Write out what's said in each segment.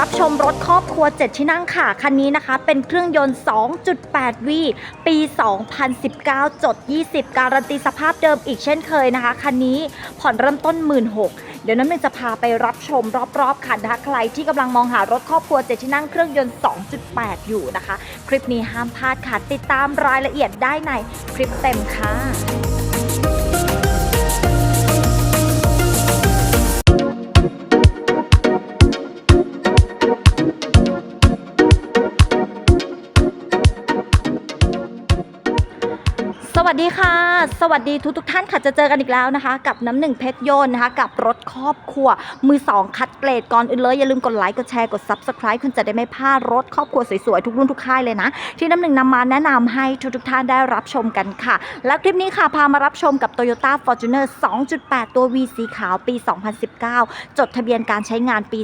รับชมรถครอบครัว 7 ที่นั่งค่ะ คันนี้นะคะ เป็นเครื่องยนต์ 2.8 V ปี 2019 จด 20 การันตีสภาพเดิมอีกเช่นเคยนะคะ คันนี้ผ่อนเริ่มต้น 16,000เดี๋ยวน้ำหนึ่งจะพาไปรับชมรอบๆคันนะคะ ใครที่กำลังมองหารถครอบครัว 7 ที่นั่งเครื่องยนต์ 2.8 อยู่นะคะ คลิปนี้ห้ามพลาดค่ะ ติดตามรายละเอียดได้ในคลิปเต็มค่ะ ดีค่ะ สวัสดีทุกทุกท่านค่ะจะเจอกันอีกแล้วนะคะ กับน้ำหนึ่งเพชรยนต์นะคะ กับรถครอบครัว มือสองคัดเกรดก่อนอื่นเลย อย่าลืมกดไลค์กดแชร์กด Subscribe คุณจะได้ไม่พลาดรถครอบครัวสวยๆ ทุกรุ่นทุกค่ายเลยนะ ที่น้ำหนึ่งนำมาแนะนำให้ทุกทุกท่านได้รับชมกันค่ะ และคลิปนี้ค่ะ พามารับชมกับ Toyota Fortuner 2.8 ตัว V สีขาวปี 2019 จดทะเบียนการใช้งานปี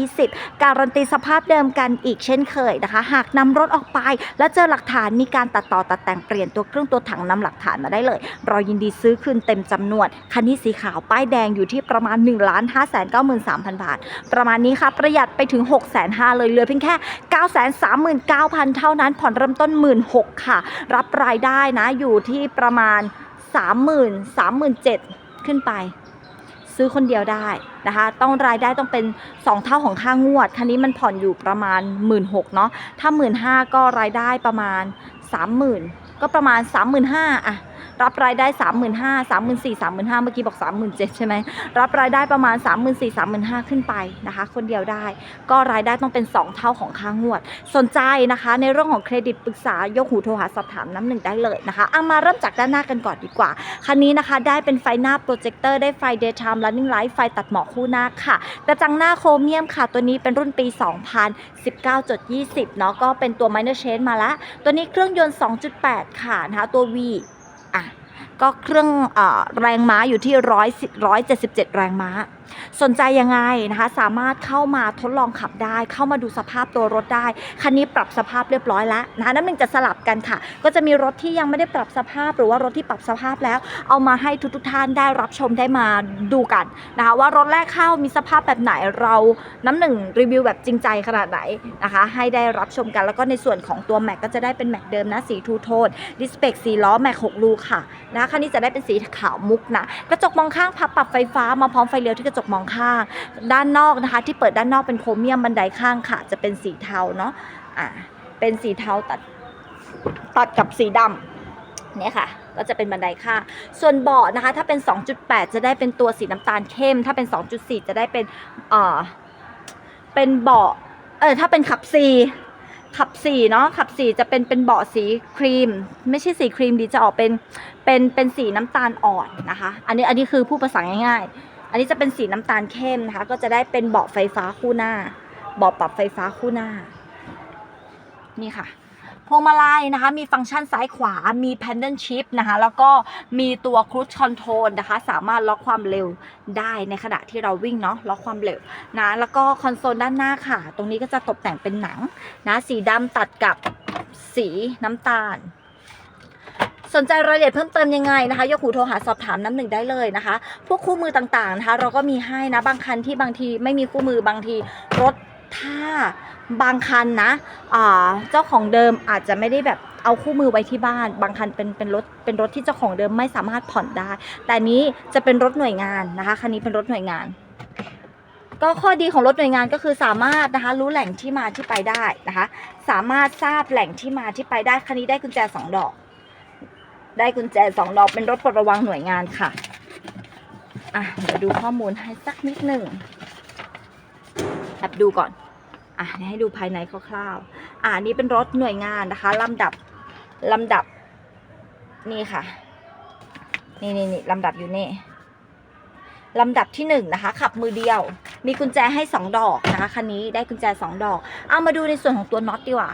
2020 การันตีสภาพเดิมกันอีกเช่นเคยนะคะ หากนำรถออกไป และเจอหลักฐานมีการตัดต่อตัดแต่งเปลี่ยนตัวเครื่องตัวถังนำลักฐานมาได้เลย เรอยินดีซื้อคืนเต็มจำนวน คันนี้สีขาวป้ายแดงอยู่ที่ประมาณ1 5 9 3 0 0 0บาท ประมาณนี้ค่ะประหยัดไปถึง6 5 0 0 0เลยเหลือเพียงแค่9 3 9 0 0 0เท่านั้น ผ่อนเริ่มต้น1 6 0 0 0ค่ะ รับรายได้นะอยู่ที่ประมาณ 30,000 37,000ขึ้นไป ซื้อคนเดียวได้นะคะ ต้องรายได้ต้องเป็น 2 เท่าของค่างวด คันนี้มันผ่อนอยู่ประมาณ 1 6ื่นเนาะถ้า 1 5ื่นก็รายได้ประมาณ 30,000 ก็ประมาณ 35,000อะ รับรายได้ 35,000 3 4 0 0 3 5 0 0เมื่อกี้บอก 37,000ใช่ไหมรับรายได้ประมาณ 3 4 0 0 3 5 0 0ขึ้นไปนะคะ คนเดียวได้ ก็รายได้ต้องเป็น 2 เท่าของค่างวด สนใจนะคะ ในเรื่องของเครดิตปรึกษายกหูโทรหาสอบถามน้ำหนึ่งได้เลยนะคะเอามาเริ่มจากด้านหน้ากันก่อนดีกว่า คันนี้นะคะได้เป็นไฟหน้าโปรเจคเตอร์ได้ไฟ daytime running light ไฟตัดหมอกคู่หน้าค่ะกระจังหน้าโครเมียมค่ะ ตัวนี้เป็นรุ่นปี 2019.20 เนาะก็เป็นตัว minor change มาละตัวนี้เครื่องยนต์ 2.8 ค่ะนะคะตัว V ก็เครื่องอแรงม้าอยู่ที่100 177แรงม้า สนใจยังไงนะคะ สามารถเข้ามาทดลองขับได้ เข้ามาดูสภาพตัวรถได้ คันนี้ปรับสภาพเรียบร้อยแล้วนะคะน้ำหนึ่งจะสลับกันค่ะ ก็จะมีรถที่ยังไม่ได้ปรับสภาพ หรือว่ารถที่ปรับสภาพแล้ว เอามาให้ทุกๆท่านได้รับชมได้มาดูกันนะคะว่ารถแรกเข้ามีสภาพแบบไหนเราน้ำหนึ่งรีวิวแบบจริงใจขนาดไหนนะคะ ให้ได้รับชมกันแล้วก็ในส่วนของตัวแม็กก็จะได้เป็นแม็กเดิมนะสีทูโทนดิสเปกสีล้อแม็ก6ลูค่ะนะคะคันนี้จะได้เป็นสีขาวมุกนะกระจกมองข้างพับปรับไฟฟ้ามาพร้อมไฟเลี้ยวที่กระจกมองข้าง ด้านนอกนะคะ ที่เปิดด้านนอกเป็นโครเมียมบันไดข้างค่ะ จะเป็นสีเทาเนาะอ่าเป็นสีเทาตัดตัดกับสีดำเนี่ยค่ะ ก็จะเป็นบันไดข้างส่วนเบาะนะคะ ถ้าเป็น 2.8 จะได้เป็นตัวสีน้ำตาลเข้ม ถ้าเป็น 2.4 จะได้เป็นเอ่อเป็นเบาะเออถ้าเป็นขับ4 ขับสีเนาะขับสีจะเป็นเป็นเบาะสีครีม ไม่ใช่สีครีมดีจะออกเป็นเป็นเป็นสีน้ำตาลอ่อนนะคะ อันนี้อันนี้คือผู้ประสานง่ายๆ อันนี้จะเป็นสีน้ำตาลเข้มนะคะ ก็จะได้เป็นเบาะไฟฟ้าคู่หน้า เบาะปรับไฟฟ้าคู่หน้า นี่ค่ะ พวงมาลัยนะคะ มีฟังก์ชันซ้ายขวา มี pendant shift นะคะ แล้วก็มีตัว cruise control นะคะ สามารถล็อกความเร็วได้ในขณะที่เราวิ่งเนาะ ล็อกความเร็วนะ แล้วก็คอนโซลด้านหน้าค่ะ ตรงนี้ก็จะตกแต่งเป็นหนังนะ สีดำตัดกับสีน้ำตาลสนใจรายละเอียดเพิ่มเติมยังไงนะคะยกหูโทรหาสอบถามน้ำหนึ่งได้เลยนะคะ พวกคู่มือต่างๆนะคะ เราก็มีให้นะบางคันที่บางทีไม่มีคู่มือบางทีรถ ถ้าบางคันนะเจ้าของเดิมอาจจะไม่ได้แบบเอาคู่มือไว้ที่บ้าน บางคันเป็นเป็นรถเป็นรถที่เจ้าของเดิมไม่สามารถผ่อนได้ แต่นนี้จะเป็นรถหน่วยงานนะคะคันนี้เป็นรถหน่วยงาน ก็ข้อดีของรถหน่วยงานก็คือสามารถนะคะรู้แหล่งที่มาที่ไปได้นะคะ สามารถทราบแหล่งที่มาที่ไปได้คันนี้ได้กุญแจสองดอก ได้กุญแจสองดอกเป็นรถปลดระวังหน่วยงานค่ะอะเดี๋ยวดูข้อมูลให้สักนิดหนึ่ง แอบดูก่อนอะให้ดูภายในคร่าวๆอ่านี้เป็นรถหน่วยงานนะคะลำดับลำดับนี่ค่ะ นี่นี่นี่ลำดับอยู่นี่ลำดับที่หนึ่งนะคะขับมือเดียว มีกุญแจให้สองดอกนะคะคันนี้ได้กุญแจสองดอก เอามาดูในส่วนของตัวน็อตดีกว่า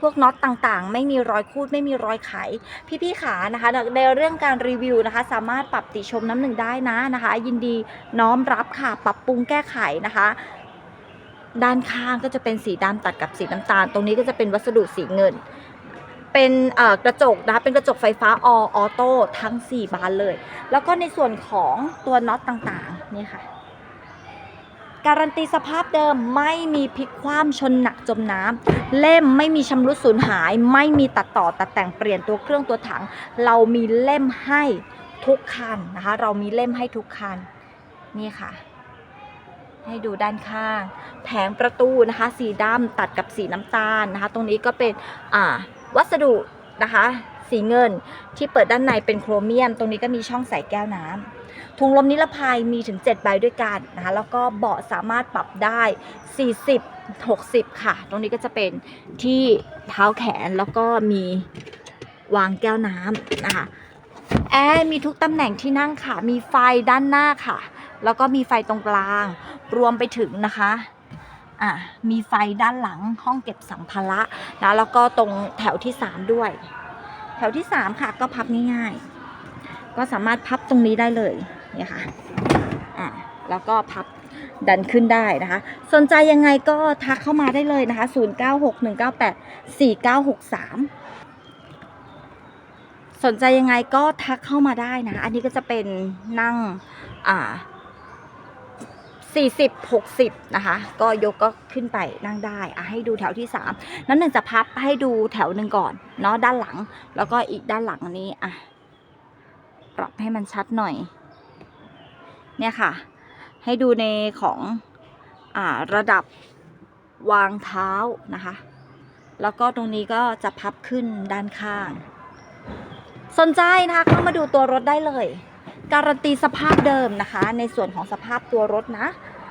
พวกน็อตต่างๆ ไม่มีรอยคูดไม่มีรอยไข พี่ๆขานะคะในเรื่องการรีวิวนะคะ สามารถปรับติชมน้ำหนึ่งได้นะนะคะ ยินดีน้อมรับค่ะ ปรับปรุงแก้ไขนะคะด้านข้างก็จะเป็นสีดำตัดกับสีน้ำตาล ตรงนี้ก็จะเป็นวัสดุสีเงิน เป็นกระจกนะคะเป็นกระจกไฟฟ้าออโต้ทั้ง 4 บานเลย แล้วก็ในส่วนของตัวน็อตต่างๆ นี่ค่ะ การันตีสภาพเดิมไม่มีพลิกคว่ำชนหนักจมน้ำเล่มไม่มีชำรุดสูญหาย ไม่มีตัดต่อตัดแต่งเปลี่ยนตัวเครื่องตัวถัง เรามีเล่มให้ทุกคันนะคะ เรามีเล่มให้ทุกคันนี่ค่ะ ให้ดูด้านข้าง แผงประตูนะคะ สีดำตัดกับสีน้ำตาลนะคะ ตรงนี้ก็เป็นวัสดุนะคะ สีเงิน ที่เปิดด้านในเป็นโครเมียม ตรงนี้ก็มีช่องใส่แก้วน้ำถุงลมนิรภัยมีถึง 7 ใบด้วยกันนะคะ แล้วก็เบาะสามารถปรับได้ 40 60 ค่ะ ตรงนี้ก็จะเป็นที่เท้าแขนแล้วก็มีวางแก้วน้ำนะคะแอร์มีทุกตำแหน่งที่นั่งค่ะ มีไฟด้านหน้าค่ะ แล้วก็มีไฟตรงกลาง รวมไปถึงนะคะอะมีไฟด้านหลังห้องเก็บสัมภาระนะแล้วก็ตรงแถวที่ 3 ด้วย แถวที่ 3 ค่ะ ก็พับง่ายๆ ก็สามารถพับตรงนี้ได้เลยเนี่ยค่ะอะแล้วก็พับดันขึ้นได้นะคะ สนใจยังไงก็ทักเข้ามาได้เลยนะคะ 0961984963 สนใจยังไงก็ทักเข้ามาได้นะอันนี้ก็จะเป็นนั่งอ่า 40 60 นะคะ ก็ยกก็ขึ้นไปนั่งได้อะให้ดูแถวที่ 3 นั้นหนึ่งจะพับให้ดูแถวหนึ่งก่อนเนาะด้านหลัง แล้วก็อีกด้านหลังนนี้อะปรับให้มันชัดหน่อย เนี่ยค่ะ ให้ดูในของอ่าระดับวางเท้านะคะ แล้วก็ตรงนี้ก็จะพับขึ้นด้านข้าง สนใจนะคะเข้ามาดูตัวรถได้เลย การันตีสภาพเดิมนะคะ ในส่วนของสภาพตัวรถนะ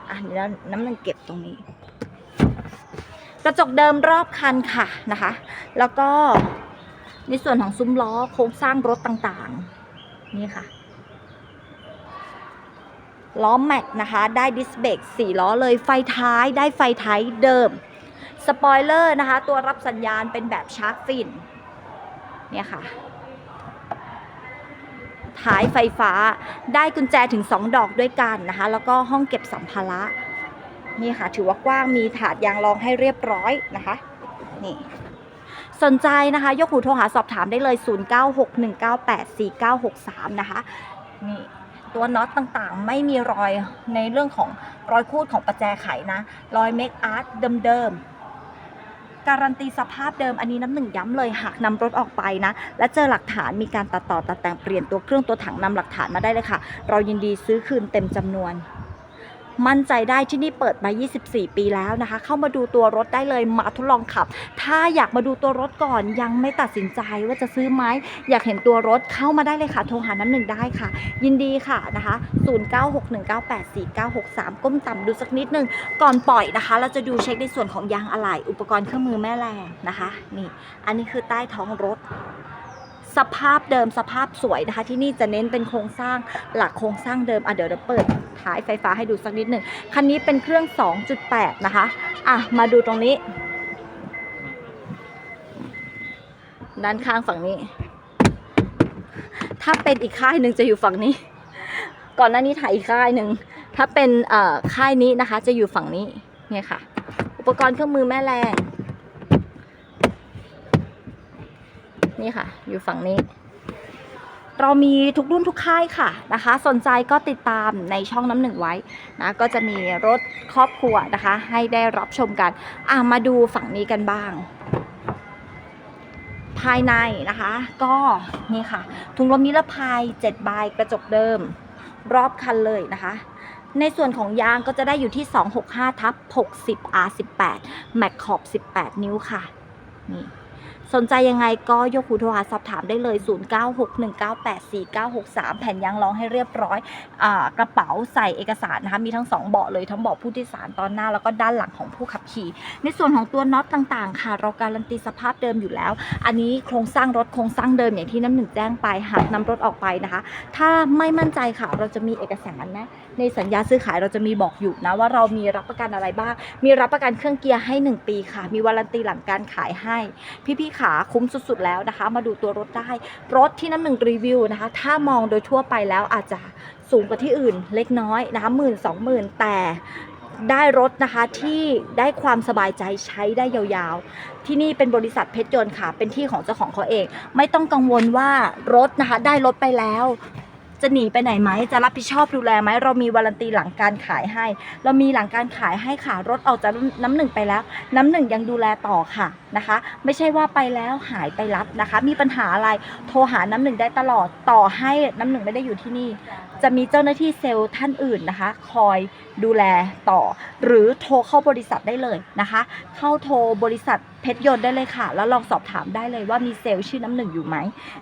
อะเดี๋ยวน้ำมันเก็บตรงนี้ กระจกเดิมรอบคันค่ะนะคะ แล้วก็ในส่วนของซุ้มล้อโครงสร้างรถต่างๆ นี่ค่ะล้อแม็กนะคะ ได้ดิสเบรกสี่ล้อเลยไฟท้ายได้ไฟท้ายเดิม สปอยเลอร์นะคะ ตัวรับสัญญาณเป็นแบบชาร์กฟิน เนี่ยค่ะ ท้ายไฟฟ้า ได้กุญแจถึง 2 ดอกด้วยกันนะคะ แล้วก็ห้องเก็บสัมภาระนี่ค่ะ ถือว่ากว้างมีถาดยางรองให้เรียบร้อยนะคะนี่สนใจนะคะ ยกหูโทรหาสอบถามได้เลย 0961984963 นะคะนี่ตัวน็อตต่างๆ ไม่มีรอยในเรื่องของรอยคูดของประแจไขนะ รอยเมคอาร์ตเดิมๆ การันตีสภาพเดิมอันนี้น้ำหนึ่งย้ำเลยหากนำรถออกไปนะ และเจอหลักฐานมีการตัดต่อตัดแต่งเปลี่ยนตัวเครื่องตัวถังนำหลักฐานมาได้เลยค่ะ เรายินดีซื้อคืนเต็มจำนวน มั่นใจได้ที่นี่เปิดมา 24 ปีแล้วนะคะ เข้ามาดูตัวรถได้เลยมาทดลองขับ ถ้าอยากมาดูตัวรถก่อนยังไม่ตัดสินใจว่าจะซื้อไหมอยากเห็นตัวรถเข้ามาได้เลยค่ะ โทรหาน้ำหนึ่งได้ค่ะ ยินดีค่ะนะคะ 0961984963 ก้มต่ำดูสักนิดนึง ก่อนปล่อยนะคะ เราจะดูเช็คในส่วนของยางอะไหล่อุปกรณ์เครื่องมือแม่แรงนะคะ นี่ อันนี้คือใต้ท้องรถสภาพเดิมสภาพสวยนะคะ ที่นี่จะเน้นเป็นโครงสร้างหลักโครงสร้างเดิมอะเดี๋ยวเราเปิด ท้ายไฟฟ้าให้ดูสักนิดหนึ่งคันนี้เป็นเครื่อง 2.8 นะคะ อะ มาดูตรงนี้ ด้านข้างฝั่งนี้ ถ้าเป็นอีกค่ายหนึ่งจะอยู่ฝั่งนี้ ก่อนหน้านี้ถ่ายอีกค่ายหนึ่ง ถ้าเป็นเอ่อค่ายนี้นะคะ จะอยู่ฝั่งนี้ เนี่ยค่ะ อุปกรณ์เครื่องมือแม่แรง นี่ค่ะ อยู่ฝั่งนี้ เรามีทุกรุ่นทุกค่ายค่ะนะคะ สนใจก็ติดตามในช่องน้ำหนึ่งไว้นะก็จะมีรถครอบครัวนะคะ ให้ได้รับชมกันอะมาดูฝั่งนี้กันบ้าง ภายในนะคะ ก็นี่ค่ะ ถุงลมนิรภัย7ใบกระจกเดิม รอบคันเลยนะคะ ในส่วนของยางก็จะได้อยู่ที่ 265ทับ60 R18 แม็กขอบ 18 นิ้วค่ะนี่ สนใจยังไงก็ยกหูโทรหาสอบถามได้เลย 0961984963 แผ่นยางรองให้เรียบร้อยอกระเป๋าใส่เอกสารนะคะมีทั้ง 2 เบาะเลยทั้งเบาะผู้โดยสารตอนหน้าแล้วก็ด้านหลังของผู้ขับขี่ ในส่วนของตัวน็อตต่างๆ ค่ะ เราการันตีสภาพเดิมอยู่แล้ว อันนี้โครงสร้างรถโครงสร้างเดิมอย่างที่น้ำหนึ่งแจ้งไปหากนำรถออกไปนะคะ ถ้าไม่มั่นใจค่ะเราจะมีเอกสารนะ ในสัญญาซื้อขายเราจะมีบอกอยู่นะว่าเรามีรับประกันอะไรบ้าง มีรับประกันเครื่องเกียร์ให้ 1 ปีค่ะ มีวารันตีหลังการขายให้ พี่ๆขาคุ้มสุดๆแล้วนะคะ มาดูตัวรถได้ รถที่น้ำหนึ่งรีวิวนะคะ ถ้ามองโดยทั่วไปแล้วอาจจะสูงกว่าที่อื่นเล็กน้อยนะคะหมื่นสองหมื่นแต่ได้รถนะคะที่ได้ความสบายใจใช้ได้ยาวๆ ที่นี่เป็นบริษัทเพชรยนต์ค่ะ เป็นที่ของเจ้าของเขาเอง ไม่ต้องกังวลว่ารถนะคะได้รถไปแล้ว จะหนีไปไหนไหมจะรับผิดชอบดูแลไหมเรามีวารันตีหลังการขายให้ เรามีหลังการขายให้ค่ะรถออกจากน้ำหนึ่งไปแล้ว น้ำหนึ่งยังดูแลต่อค่ะนะคะ ไม่ใช่ว่าไปแล้วหายไปรับนะคะ มีปัญหาอะไรโทรหาน้ำหนึ่งได้ตลอดต่อให้น้ำหนึ่งไม่ได้อยู่ที่นี่ จะมีเจ้าหน้าที่เซลล์ท่านอื่นนะคะ คอยดูแลต่อ หรือโทรเข้าบริษัทได้เลยนะคะ เข้าโทรบริษัทเพชรยนต์ได้เลยค่ะ แล้วลองสอบถามได้เลยว่ามีเซลล์ชื่อน้ำหนึ่งอยู่ไหม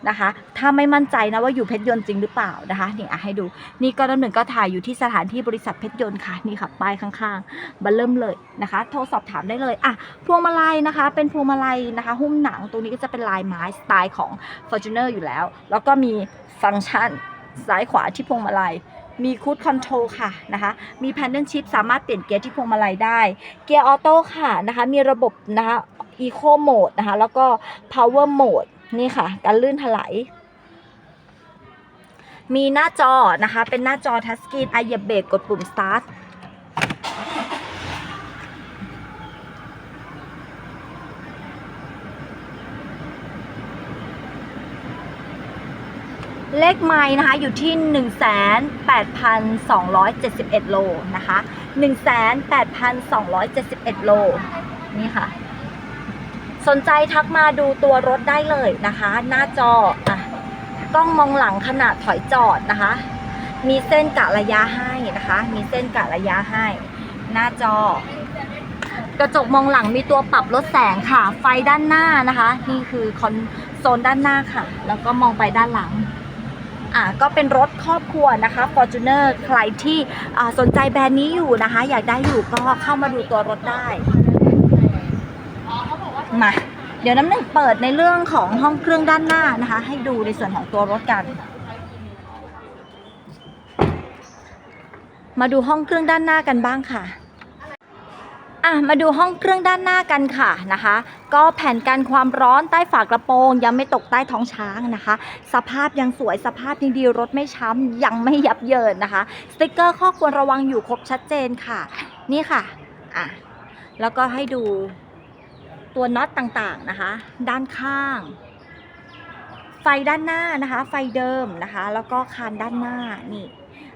นะคะ ถ้าไม่มั่นใจนะว่าอยู่เพชรยนต์จริงหรือเปล่านะคะนี่อะให้ดูนี่ก็น้ำหนึ่งก็ถ่ายอยู่ที่สถานที่บริษัทเพชรยนต์ค่ะนี่ค่ะป้ายข้างๆบันเริ่มเลยนะคะ โทรสอบถามได้เลยอะพวงมาลัยนะคะ เป็นพวงมาลัยนะคะ หุ้มหนังตรงนี้ก็จะเป็นลายไม้สไตล์ของ Fortuner อยู่แล้ว แล้วก็มีฟังก์ชัน ซ้ายขวาที่พวงมาลัย มีคูดคอนโทรลค่ะนะคะ มีแพนเดิลชิพสามารถเปลี่ยนเกียร์ที่พวงมาลัยได้ เกียร์ออโต้ค่ะนะคะ มีระบบนะคะอีโคโหมดนะคะ แล้วก็พาวเวอร์โหมดนี่ค่ะ การลื่นถลายมีหน้าจอนะคะ เป็นหน้าจอทัชสกรีนไอเหยียบเบรกกดปุ่ม start เลขไม้นะคะอยู่ที่ 18,271 โลนะคะ 18,271 โลนี่ค่ะ สนใจทักมาดูตัวรถได้เลยนะคะ หน้าจออะกล้องมองหลังขณะถอยจอดนะคะ มีเส้นกะระยะให้นะคะ มีเส้นกะระยะให้ หน้าจอ กระจกมองหลังมีตัวปรับลดแสงค่ะ ไฟด้านหน้านะคะ นี่คือคอนโซลด้านหน้าค่ะ แล้วก็มองไปด้านหลัง อ่าก็เป็นรถครอบครัวนะคะ Fortuner ใครที่อ่าสนใจแบรนด์นี้อยู่นะคะ อยากได้อยู่ก็เข้ามาดูตัวรถได้ มา เดี๋ยวน้ำหนึ่งเปิดในเรื่องของห้องเครื่องด้านหน้านะคะ ให้ดูในส่วนของตัวรถกัน มาดูห้องเครื่องด้านหน้ากันบ้างค่ะ อะมาดูห้องเครื่องด้านหน้ากันค่ะนะคะ ก็แผ่นกันความร้อนใต้ฝากระโปรง ยังไม่ตกใต้ท้องช้างนะคะ สภาพยังสวยสภาพยังดีรถไม่ช้ำยังไม่ยับเยินนะคะ สติกเกอร์ข้อควรระวังอยู่ครบชัดเจนค่ะ นี่ค่ะอะแล้วก็ให้ดูตัวน็อตต่างๆนะคะ ด้านข้าง ไฟด้านหน้านะคะ ไฟเดิมนะคะ แล้วก็คานด้านหน้านี่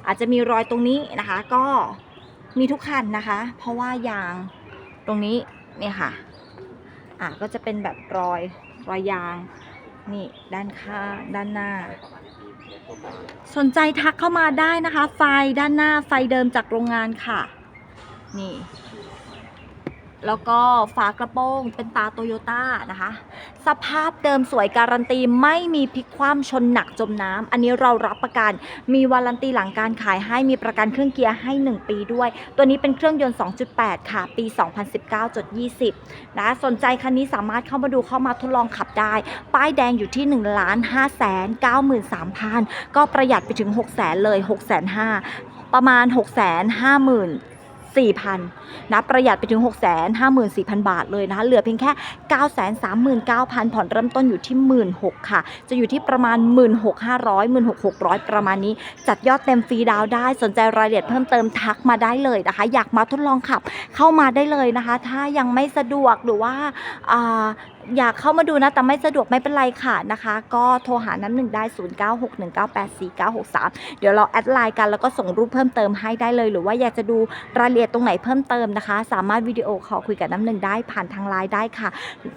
อาจจะมีรอยตรงนี้นะคะ ก็มีทุกคันนะคะ เพราะว่ายาง ตรงนี้เนี่ยค่ะ อะก็จะเป็นแบบรอยรอยยางนี่ด้านข้างด้านหน้า สนใจทักเข้ามาได้นะคะ ไฟด้านหน้าไฟเดิมจากโรงงานค่ะ นี่ แล้วก็ฝากระโปรงเป็นตาโตโยต้านะคะ สภาพเดิมสวยการันตีไม่มีพลิกคว่ำชนหนักจมน้ำอันนี้เรารับประกันมีวารันตีหลังการขายให้มีประกันเครื่องเกียร์ให้ 1 ปีด้วย ตัวนี้เป็นเครื่องยนต์ 2.8 ค่ะ ปี 2019.20 นะสนใจคันนี้สามารถเข้ามาดูเข้ามาทดลองขับได้ ป้ายแดงอยู่ที่1 5 9 3 0 0 0 ก็ประหยัดไปถึง 6 0 0 0 0เลย 6 5 0 0 0ประมาณ 6 5 4 0 0 0 4,000นะประหยัดไปถึง 6 5 4 0 0 0 บาทเลยนะคะเหลือเพียงแค่ 9 3 9 0 0 0 ผ่อนเริ่มต้นอยู่ที่ 16,000ค่ะ จะอยู่ที่ประมาณ 16,500 16,600 ประมาณนี้ จัดยอดเต็มฟรีดาวได้ สนใจรายละเอียดเพิ่มเติมทักมาได้เลยนะคะ อยากมาทดลองขับเข้ามาได้เลยนะคะ ถ้ายังไม่สะดวกหรือว่า อยากเข้ามาดูนะแต่ไม่สะดวกไม่เป็นไรค่ะนะคะ ก็โทรหาน้ำหนึ่งได้ 0961984963 เดี๋ยวเราแอดไลน์กันแล้วก็ส่งรูปเพิ่มเติมให้ได้เลย หรือว่าอยากจะดูรายละเอียดตรงไหนเพิ่มเติมนะคะ สามารถวิดีโอคอลคุยกับน้ำหนึ่งได้ผ่านทางไลน์ได้ค่ะ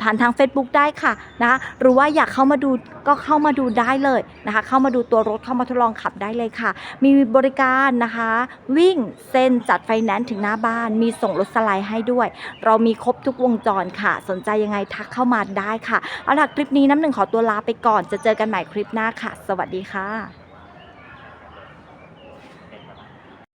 ผ่านทาง Facebook ได้ค่ะนะคะหรือว่าอยากเข้ามาดูก็เข้ามาดูได้เลยนะคะ เข้ามาดูตัวรถเข้ามาทดลองขับได้เลยค่ะ มีบริการนะคะ วิ่งเซ็นจัดไฟแนนซ์ถึงหน้าบ้าน มีส่งรถสไลด์ให้ด้วย เรามีครบทุกวงจรค่ะ สนใจยังไงทักเข้ามาได้ค่ะ เอาล่ะคลิปนี้น้ำหนึ่งขอตัวลาไปก่อน จะเจอกันใหม่คลิปหน้าค่ะ สวัสดีค่ะ